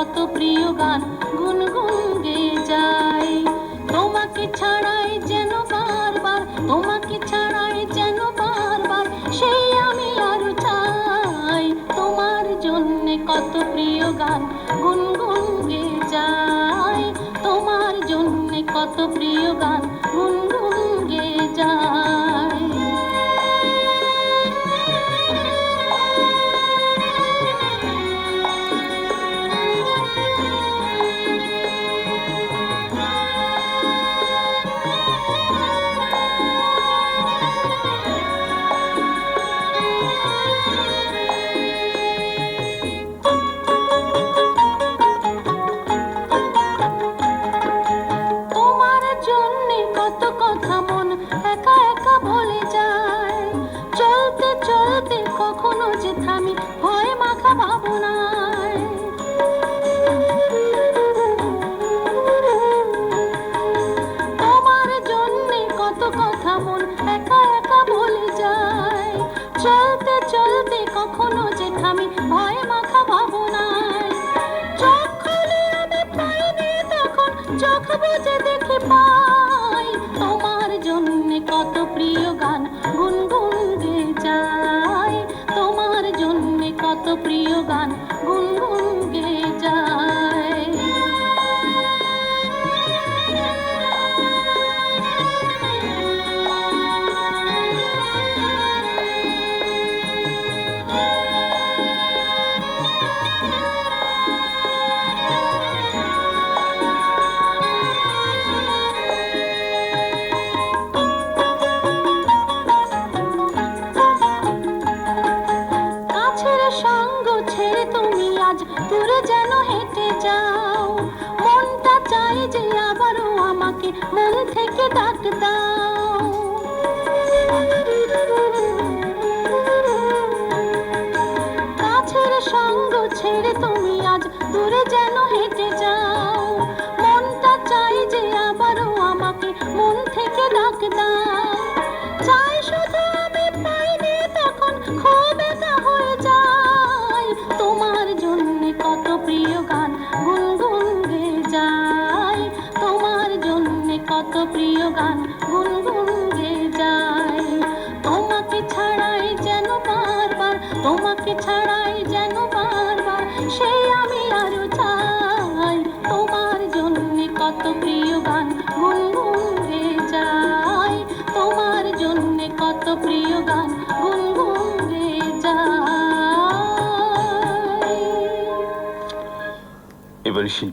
কত প্রিয় গান গুনগুন গেয়ে যায়। তোমাকে ছাড়াই যেন বারবার, তোমাকে ছাড়াই যেন বারবার, সেই আমি আরও চাই। তোমার জন্যে কত প্রিয় গান গুনগুন গেয়ে যায়। তোমার জন্যে কত প্রিয় গান গুনগুন কত কথা মন একা একা যায়। চলতে চলতে কখনো যে থামি মাখা ভাবনায়। তোমার জন্যে কত কথা মন একা একা বলে যায়। চলতে চলতে কখনো যে থামি মাখা ভাবনায়। চোখ আমি পাইনি তখন চোখ বুঝে প্রিয় গান গুনগুন দূরে যেন হেঁটে যাও। মনটা চাই যে আবারও আমাকে মন থেকে ডাক দাও। কাছের সঙ্গ ছেড়ে তুমি আজ দূরে যেন হেঁটে যাও। মনটা চাই যে আবারও আমাকে মন থেকে ডাক দাও। প্রিয় গান জন্য কত প্রিয় গান গুনগুন যায় তোমার জন্য কত প্রিয় গান গুনগুন শিল্পী